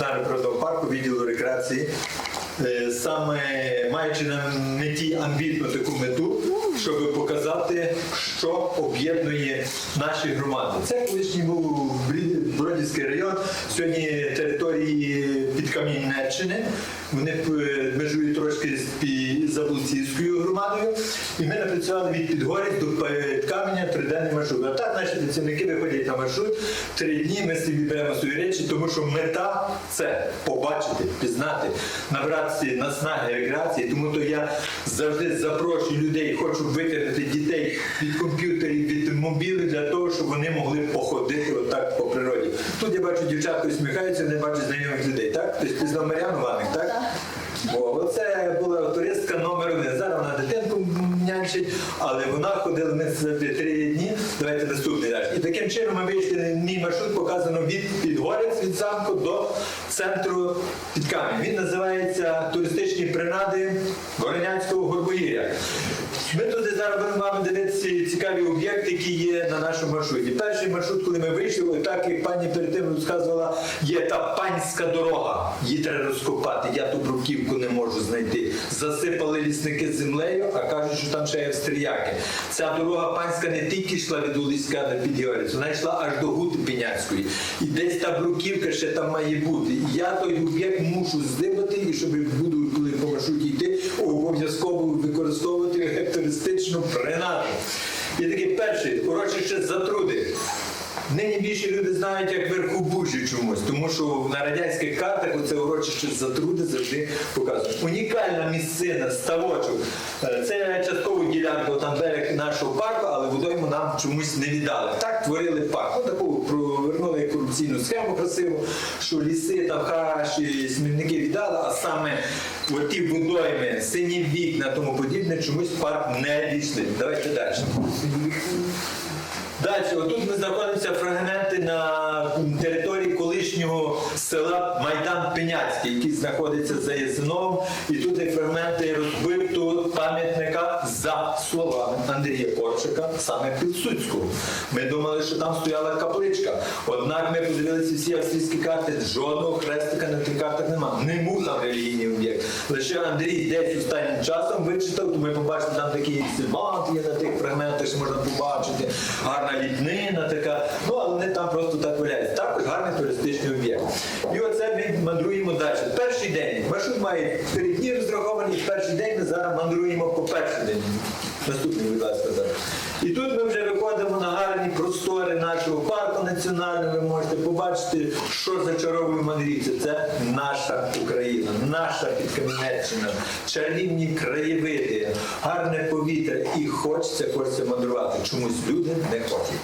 національного природного парку відділу рекреації, е, саме маючи на меті амбітну таку мету, щоб показати, що об'єднує наші громади. Це колишній був Бродівський район, сьогодні території Підкам'янеччини. Вони е, межують трошки з Пі- громадою. І ми напрацювали від Підгорець до Каменя триденний маршрут. А так наші працівники виходять на маршрут. Три дні ми собі беремо свої речі, тому що мета це побачити, пізнати, набратися наснаги рекреації. Тому то я завжди запрошую людей, хочу витягнути дітей від комп'ютерів, від мобілів для того, щоб вони могли походити отак по природі. Тут я бачу дівчатку усміхаються, не бачу знайомих людей. Так? Хтось пізнав Мар'яну Ваник, так? О, оце була туристка номер один. Зараз вона дитинку нянчить, але вона ходила ми завжди три дні. Давайте наступний далі. І таким чином ми вийшли. Мій маршрут показано від Підгорець від замку до центру Підкам'я. Він називається туристичні принади Воронянського горбогір'я. Ми туди зараз будемо вам дивитися цікаві об'єкти, які є на нашому маршруті. Перший маршрут, коли ми вийшли, так як пані перед тим розказувала, є та панська дорога. Її треба розкопати. Я ту бруківку не можу знайти. Засипали лісники землею, а кажуть, що там ще є австріяки. Ця дорога панська не тільки йшла від Улиська до Підгорець, вона йшла аж до Гути Піняцької. І десь та бруківка ще там має бути. Я той об'єкт мушу здибати, і щоб буду, коли по обов'язково використовувати туристичну принаду. І такий перший урочище затруди. Нині більше люди знають як верху бужі чомусь, тому що на радянських картах оце урочище затруди завжди показують. Унікальна місцина, ставочок. Е, Це частково ділянка, там берег нашого парку, але водойму нам чомусь не віддали. Так творили парк. Ну, таку провернули корупційну схему красиву, що ліси, там хаші, смітники віддали, а саме оті водойми, сині вікна, тому подібне, чомусь парк не війшли. Давайте далі. Далі, отут ми знаходимося фрагменти на території колишнього села Майдан Пеняцький, який знаходиться за Язиновим. І тут є фрагменти розбитого пам'ятника за словами Андрія Корчика, саме Підсуцького. Ми думали, що там стояла капличка. Однак ми подивилися всі австрійські карти, жодного хрестика на тих картах немає. Не був там релігійний об'єкт. Лише Андрій десь останнім часом вичитав, то ми побачили там такий сибант є на тих фрагментах, що можна побачити. Гарна літнина така. Ну, але вони там просто так валяються. Також гарний туристичний об'єкт. І оце ми мандруємо далі. Перший день. Має дні розраховані. Перший день ми зараз мандруємо по перший день. Наступний, будь ласка, зараз. І тут ми вже виходимо на гарні простори нашого парку національного. Ви можете побачити, що зачаровує мандрівця. Це наша Україна, наша підкам'янеччина, чарівні краєвиди, гарне повітря. І хочеться, хочеться мандрувати. Чомусь люди не хочуть.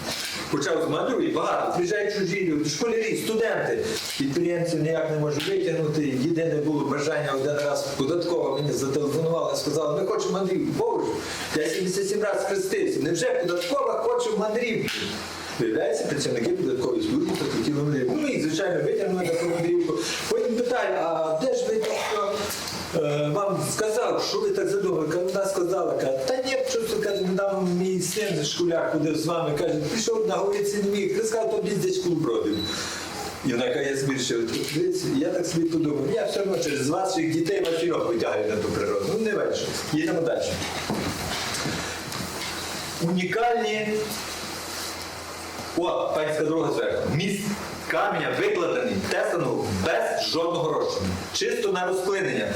Почав з мандрують багато, приїжджають чужі люди, школярі, студенти. Підприємців ніяк не можуть витягнути. Єдине було бажання один раз податково мені зателефонували, сказали, ми хочемо мандрівку. Боже, я 77 разів хрестився. Невже податкова хоче мандрівки? Виявляється, працівники податкової служби захотіли мандрівку. Ну і звичайно витягнули таку мандрівку. Потім питаю, а де ж ви так, що е, вам сказав, що ви так задумали? Вона сказала, каже, та ні, просто каже, недавно мій син школяр ходив з вами, каже, пішов на вулиці не міг, сказав, то десь бродив. Каже, я збільшив. Я так собі подумав, я все одно через ваших дітей вас жінок витягаю на ту природу. Ну не вийшло. Їдемо далі. Унікальні. О, панська дорога зверху. Міст каменя викладений, тесаного без жодного розчину. Чисто на розклинення.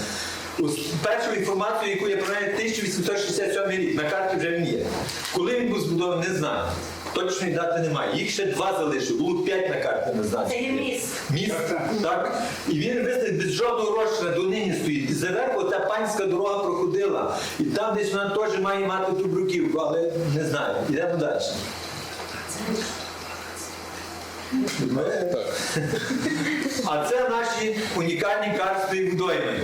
Ус- Першу інформацію, яку я прийняв 1867 рік, на карті вже він є. Коли він був збудований, не знаю. Точної дати немає. Їх ще два залишив, було п'ять на карті, не знаю. Це є міст. Міст, так. І він визнав без жодного розчина до нині стоїть. І зверху та панська дорога проходила. І там десь вона теж має мати ту бруківку, але не знаю. Йдемо далі. Ми- А це наші унікальні карстові водойми.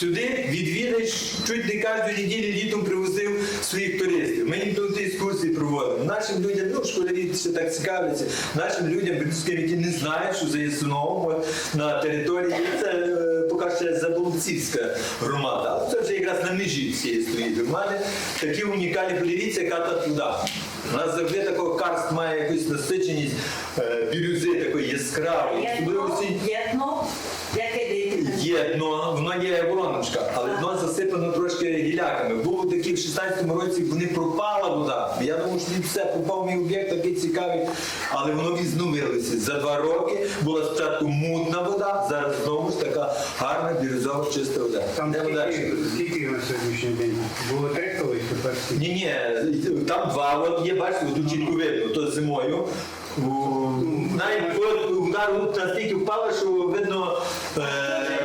Сюди відвідач чуть не кожної неділі літом привозив своїх туристів. Ми їм тут екскурсії проводимо. Нашим людям, ну школярі ще так цікавляться, нашим людям, які не знають, що за Ясуновом на території це е, поки ще Заболоцівська громада. Це вже якраз на межі цієї стоїть громади. Такі унікальні, подивіться, яка та труда. У нас завжди такого карст має якусь насиченість е, бірюзи такої яскравої є дно, воно є вороночка, але дно засипано трошки гіляками. Було такі в 16-му році, вони пропала вода. Я думав, що він все, попав мій об'єкт, такий цікавий. Але воно відновилося. За два роки була спочатку мутна вода, зараз знову ж така гарна, бірюзова, чиста вода. Там Йдемо далі. скільки, на сьогоднішній день? Було три колись, тепер скільки? Ні, ні, там два, от є, бачите, тут чітко видно, то зимою. Ну, Навіть ну, удар настільки впало, що видно. е,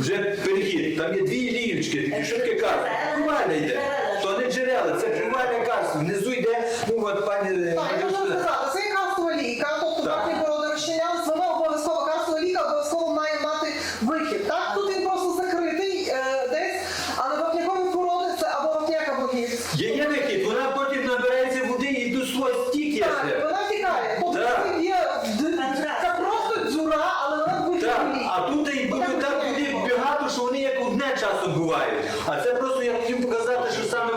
вже перехід. Там є дві ліючки, такі швидкі карти. Бувальне йде. То не джерела, це бувальне карство. Внизу йде, ну от пані. Так, я можу сказати, це є карстова лійка, тобто Так. верхні породи розчинялись, вона обов'язково карстова лійка обов'язково має мати вихід. Так, тут він просто закритий е, десь, але вапнякові породи це або вапняк, або гіпс. Є, є вихід, вона потім набирається води і до свого стік Так, є. вона втікає. Тобто Так. це є д- це просто дзюра, але вона вихід Так, лійки. а тут і буде так туди багато, що вони як одне часом бувають. А це просто я хотів показати, що саме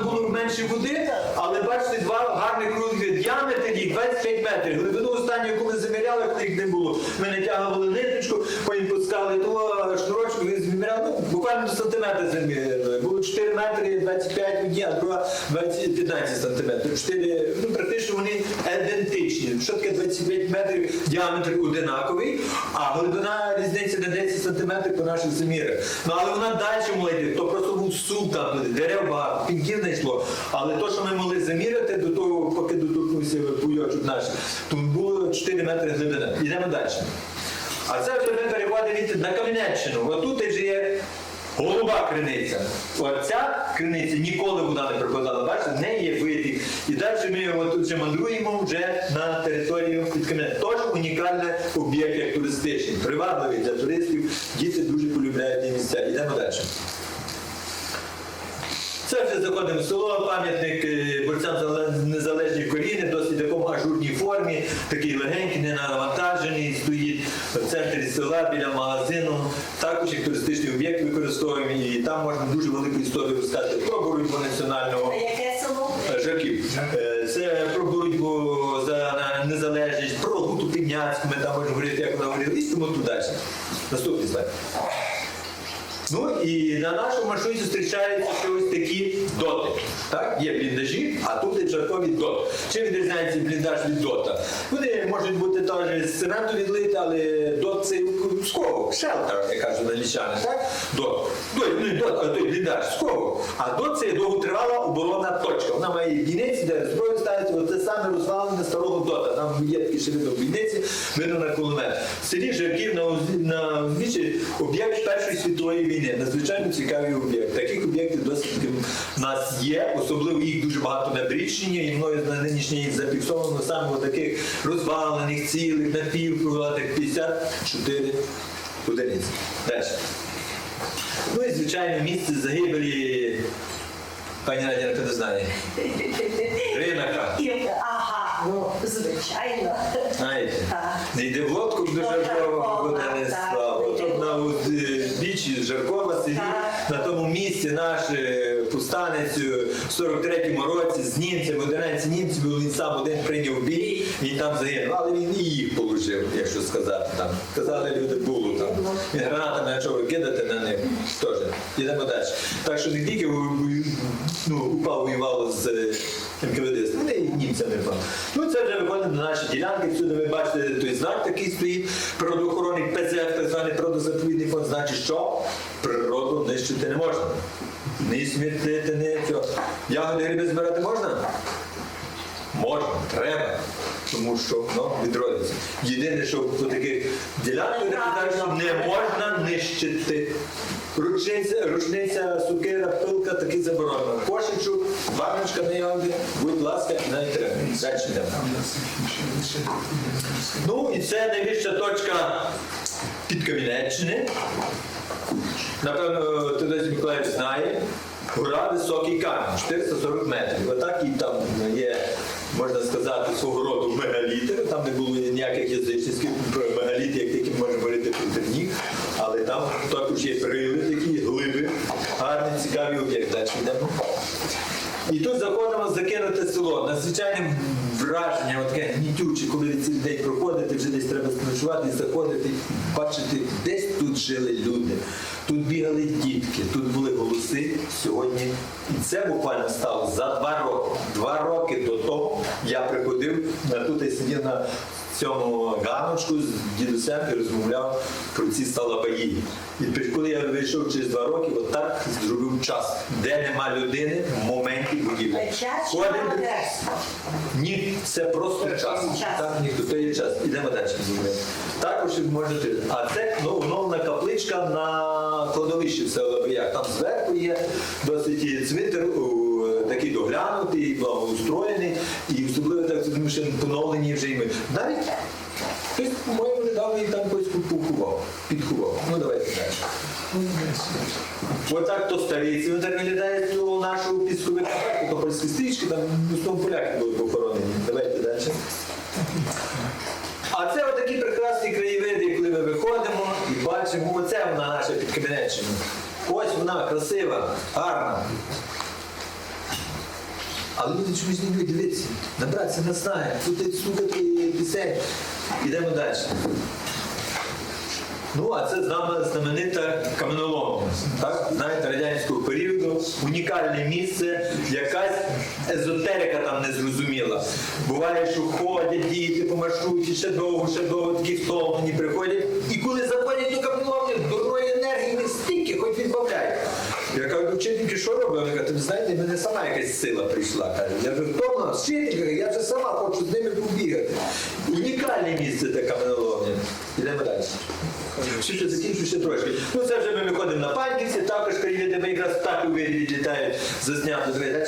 менше води, але бачите, два гарних круги діаметр їх 25 метрів. Глибину останню, коли заміряли, коли їх не було. Ми натягували ниточку, потім пускали того шнурочку, він зміряв, ну, буквально до сантиметра заміряли. Було 4 метри 25 воді, а друга 20 15 сантиметрів. 4, ну практично вони ідентичні. Що таке 25 метрів діаметр одинаковий, а глибина різниця на 10 сантиметрів по наших замірах. Ну але вона далі йти, то просто був сум там, дерев багато, пінків не йшло. Але то, що ми могли заміряти до того, поки доторкнувся буйочок наш, то було 4 метри глибина. Йдемо далі. А це вже ми переводимо на Кам'янеччину. Отут вже є голуба криниця. Оця криниця ніколи вода не пропадала. Бачите, в неї є витік. І далі ми от вже мандруємо вже на територію під Кам'янець. Тож унікальний об'єкт як туристичний, привабливий для туристів. Діти дуже полюбляють ті місця. Йдемо далі. Це вже заходимо в село, пам'ятник е, борцям за незалежні коріни, досить такому ажурній формі, такий легенький, не навантажений, стоїть в центрі села біля магазину. Також як туристичний об'єкт використовуємо там можна дуже велику історію розказати про боротьбу національного село? Жаків. Е, Це про боротьбу за незалежність, про Гуту Півняцьку, ми там можемо говорити, як вона говорила, і тому туди далі. Наступний слайд. Ну і на нашому маршруті зустрічаються ще ось такі доти. Так? Є бліндажі, а тут є джаркові доти. Чим відрізняється бліндаж від дота? Вони можуть бути теж з цементу відлити, але дот це сковок, шелтер, як кажуть англічани. Так? Дот. Той, ну, дот, а той бліндаж, сковок. А дот це довготривала оборонна точка. Вона має бійниці, де зброю ставиться, оце саме розвалене старого дота. Там є такі ще бійниці, видно на кулемет. В селі Жарків на, Уз- на об'єкт Першої світової війни. Надзвичайно цікавий об'єкт. Таких об'єктів досить в нас є, особливо їх дуже багато на Брідщині, і мною на нинішній зафіксовано саме таких розвалених, цілих, напівкруглатих 54 одиниці. Далі. Ну і звичайно місце загибелі. Пані Радіна, ти не знає. Ринака. Ага, ну, звичайно. Знаєте, не йде в лодку до До Жаркова, Жаркова, буде не так. слава. Тут на бічі Жаркова сидів, Так. На тому місці наш повстанець е, в 43-му році з німцями, 11 німців, він сам один прийняв бій, він там загинув. Але він і їх положив, якщо сказати. Там. Казали, люди було там. Він гранатами почав кидати на них. Теж. Йдемо далі. Так що не тільки ну, упав воював з е, НКВД, вони і німцями. Ну це вже виходимо до нашої ділянки. Всюди ви бачите той знак такий стоїть, природоохоронний ПЗФ, природозаповідний фонд, значить, що природу нищити не можна. Не смітити, не цього. Ягоди гриби збирати можна? Можна, треба. Тому що воно відродиться. Єдине, що по таких ділянках не можна нищити. Ручниця, рушниця, сукера, пилка таки заборонено. Кошечок, баночка на ягоди, будь ласка, не треба. Далі йдемо. Ну і це найвища точка під Кам'янеччини. Напевно, Тодосій Миколаїв знає. Гора високий камінь, 440 метрів. Отак і там є, можна сказати, свого роду мегаліти. Там не було ніяких язичницьких про мегаліти, як такі можна говорити про них. Але там також є прили, такі глиби, гарний, цікавий об'єкт. Далі йдемо. І тут заходимо в закинуте село. Надзвичайним враження, таке гнітюче, коли від цих людей проходити, вже десь треба і заходити, бачити, десь тут жили люди, тут бігали дітки, тут були голоси сьогодні. І це буквально стало за два роки. Два роки до того я приходив на тут я сидів на цьому ганочку з дідусем і розмовляв про ці салабаї. І коли я вийшов через два роки, от зробив час, де нема людини в моменті будівлі. Час Ходимо- ні, це просто час. Час. Так, ніхто то є час. Ідемо далі. Також ви можете. А це ну, оновлена капличка на кладовищі в Селобіях. Там зверху є досить цвинтар такий доглянутий, благоустроєний, і особливо так тому що поновлені вже і ми. Навіть хтось, по-моєму, недавно і там когось поховав, підховав. Ну давайте далі. Отак то старий цвинтар виглядає до нашого підсковика, то польські стрічки, там в основному поляки були похоронені. Давайте далі. А це отакі прекрасні краєвиди, коли ми виходимо і бачимо, оце вона наша підкабінетчина. Ось вона красива, гарна. Але люди чомусь не будуть дивитися, набратися на снаги, тут слухати пісень. Ідемо далі. Ну, а це знаме- знаменита каменоломня. Так? Знаєте, радянського періоду, унікальне місце, якась езотерика там незрозуміла. Буває, що ходять діти по маршруті, ще довго, ще довго такі втомлені приходять. І коли заходять до каменоломні, дурної енергії не стільки, хоч відбавляй. Я кажу, вчительки, що робить? Вона каже, ви знаєте, в мене сама якась сила прийшла. Я вже втомлена, вчителька, я вже сама хочу з ними побігати. Унікальне місце те каменоломня. Ідемо далі. Ще ще закінчу трошки. Ну це вже ми виходимо на панківці, також країни, ми якраз так у вигляді літають зазнято. Далі.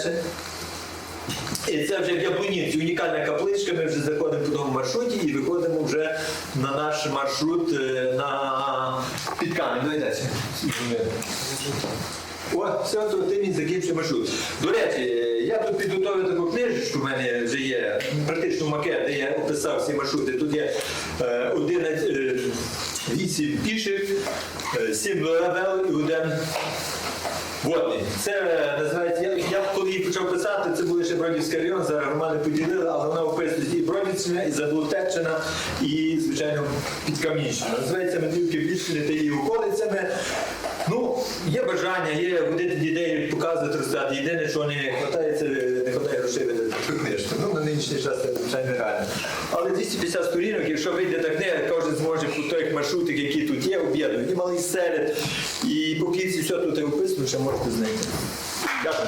І це вже в Яблунівці, унікальна капличка. Ми вже заходимо по тому маршруті і виходимо вже на наш маршрут е, на Підкамінь. Давай далі. О, все, то ти мені закінчив маршрут. До речі, е, я тут підготовив таку книжечку, в мене вже є практично макет, де я описав всі маршрути. Тут є е, 11, е, 8 піших, 7 левел і один водний. Це е, називається, я, я коли її почав писати, це були ще Бродівський район, зараз громади поділили, але вона описує і Бродівщина, і Заблутеччина, і, звичайно, Підкамінщина. Називається Медвівки Більшини та її околицями. Є бажання, є водити дітей, показувати, результати. Єдине, що не вистачає, не вистачає грошей видати цю книжку. Ну, на нинішній час це звичайно реально. Але 250 сторінок, якщо вийде та книга, кожен зможе по той маршрутик, який тут є, об'єднує. І малий серед, і по кінці все тут описано, що можете знайти. Дякую.